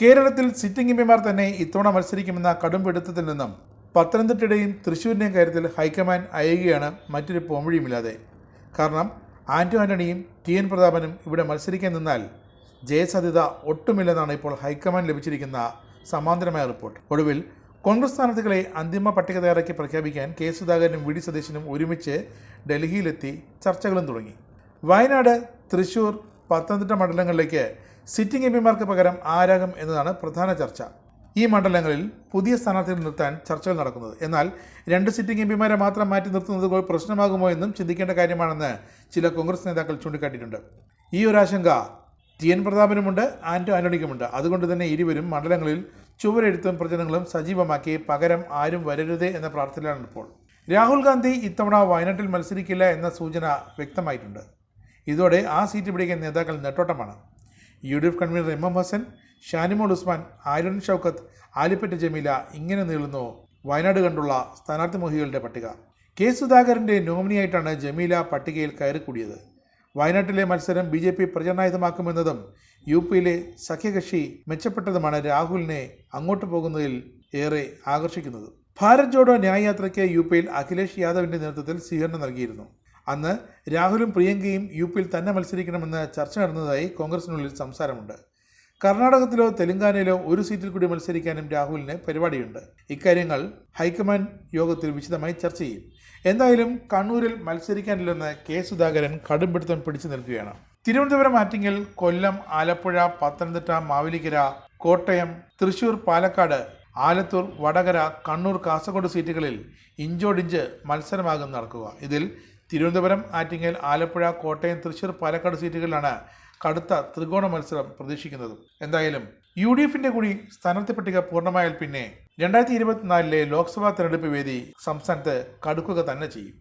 കേരളത്തിൽ sitting M പിമാർ തന്നെ ഇത്തവണ മത്സരിക്കുമെന്ന കടുംപിടുത്തത്തിൽ നിന്നും പത്തനംതിട്ടയുടെയും തൃശ്ശൂരിന്റെയും കാര്യത്തിൽ ഹൈക്കമാൻഡ് അയയുകയാണ് മറ്റൊരു പോംവഴിയുമില്ലാതെ. കാരണം ആന്റോ ആന്റണിയും ടി എൻ പ്രതാപനും ഇവിടെ മത്സരിക്കാൻ നിന്നാൽ ജയസാധ്യത ഒട്ടുമില്ലെന്നാണ് ഇപ്പോൾ ഹൈക്കമാൻഡ് ലഭിച്ചിരിക്കുന്ന സമാന്തരമായ റിപ്പോർട്ട്. ഒടുവിൽ കോൺഗ്രസ് സ്ഥാനാർത്ഥികളെ അന്തിമ പട്ടിക തയ്യാറാക്കി പ്രഖ്യാപിക്കാൻ കെ സുധാകരനും വി ഡി സതീശനും ഒരുമിച്ച് ഡൽഹിയിലെത്തി ചർച്ചകളും തുടങ്ങി. വയനാട് തൃശൂർ പത്തനംതിട്ട മണ്ഡലങ്ങളിലേക്ക് സിറ്റിംഗ് എം പിമാർക്ക് പകരം ആരാകും എന്നതാണ് പ്രധാന ചർച്ച. ഈ മണ്ഡലങ്ങളിൽ പുതിയ സ്ഥാനാർത്ഥികൾ നിർത്താൻ ചർച്ചകൾ നടക്കുന്നത്. എന്നാൽ രണ്ട് സിറ്റിംഗ് എം പിമാരെ മാത്രം മാറ്റി നിർത്തുന്നത് പ്രശ്നമാകുമോ എന്നും ചിന്തിക്കേണ്ട കാര്യമാണെന്ന് ചില കോൺഗ്രസ് നേതാക്കൾ ചൂണ്ടിക്കാട്ടിയിട്ടുണ്ട്. ഈ ഒരു ആശങ്ക ടി എൻ പ്രതാപനുമുണ്ട് ആന്റോ ആന്റണിക്കുമുണ്ട്. അതുകൊണ്ട് തന്നെ ഇരുവരും മണ്ഡലങ്ങളിൽ ചുവരെഴുത്തും പ്രചരണങ്ങളും സജീവമാക്കി പകരം ആരും വരരുതേ എന്ന പ്രാർത്ഥനയാണ് ഇപ്പോൾ. രാഹുൽ ഗാന്ധി ഇത്തവണ വയനാട്ടിൽ മത്സരിക്കില്ല എന്ന സൂചന വ്യക്തമായിട്ടുണ്ട്. ഇതോടെ ആ സീറ്റ് പിടിക്കാൻ നേതാക്കൾ നെട്ടോട്ടമാണ്. U D F convener M M Hassan Shanimol Usman Arun Shoukath Alippatta Jameela ഇങ്ങനെ നീളുന്നു. വയനാട് കണ്ടുള്ള സ്ഥാനാർത്ഥി മോഹികളുടെ പട്ടിക. കെ സുധാകരന്റെ നോമിനിയായിട്ടാണ് ജമീല പട്ടികയിൽ കയറിക്കൂടിയത്. വയനാട്ടിലെ മത്സരം ബി ജെ പി പ്രചരണായുധമാക്കുമെന്നതും യു പിയിലെ സഖ്യകക്ഷി മെച്ചപ്പെട്ടതുമാണ് രാഹുലിനെ അങ്ങോട്ട് പോകുന്നതിൽ ഏറെ ആകർഷിക്കുന്നത്. ഭാരത് ജോഡോ ന്യായയാത്രയ്ക്ക് യു പിയിൽ അഖിലേഷ് യാദവിന്റെ നേതൃത്വത്തിൽ സ്വീകരണം നൽകിയിരുന്നു. അന്ന് രാഹുലും പ്രിയങ്കയും യു പിയിൽ തന്നെ മത്സരിക്കണമെന്ന് ചർച്ച നടന്നതായി കോൺഗ്രസിനുള്ളിൽ സംസാരമുണ്ട്. കർണാടകത്തിലോ തെലങ്കാനയിലോ ഒരു സീറ്റിൽ കൂടി മത്സരിക്കാനും രാഹുലിന് പരിപാടിയുണ്ട്. ഇക്കാര്യങ്ങൾ ഹൈക്കമാൻഡ് യോഗത്തിൽ വിശദമായി ചർച്ച ചെയ്യും. എന്തായാലും കണ്ണൂരിൽ മത്സരിക്കാനില്ലെന്ന് കെ സുധാകരൻ കടുംപിടുത്തം പിടിച്ചു നിൽക്കുകയാണ്. തിരുവനന്തപുരം ആറ്റിങ്ങൽ കൊല്ലം ആലപ്പുഴ പത്തനംതിട്ട മാവേലിക്കര കോട്ടയം തൃശൂർ പാലക്കാട് ആലത്തൂർ വടകര കണ്ണൂർ കാസർഗോഡ് സീറ്റുകളിൽ ഇഞ്ചോടിഞ്ച് മത്സരമാകും നടക്കുക. ഇതിൽ തിരുവനന്തപുരം ആറ്റിങ്ങൽ ആലപ്പുഴ കോട്ടയം തൃശൂർ പാലക്കാട് സീറ്റുകളിലാണ് കടുത്ത ത്രികോണ മത്സരം പ്രതീക്ഷിക്കുന്നത്. എന്തായാലും യു ഡി എഫിന്റെ കൂടി സ്ഥാനാർത്ഥി പട്ടിക പൂർണമായാൽ പിന്നെ രണ്ടായിരത്തി ഇരുപത്തിനാലിലെ ലോക്സഭാ തെരഞ്ഞെടുപ്പ് വേദി സംസ്ഥാനത്ത് കടുക്കുക തന്നെ ചെയ്യും.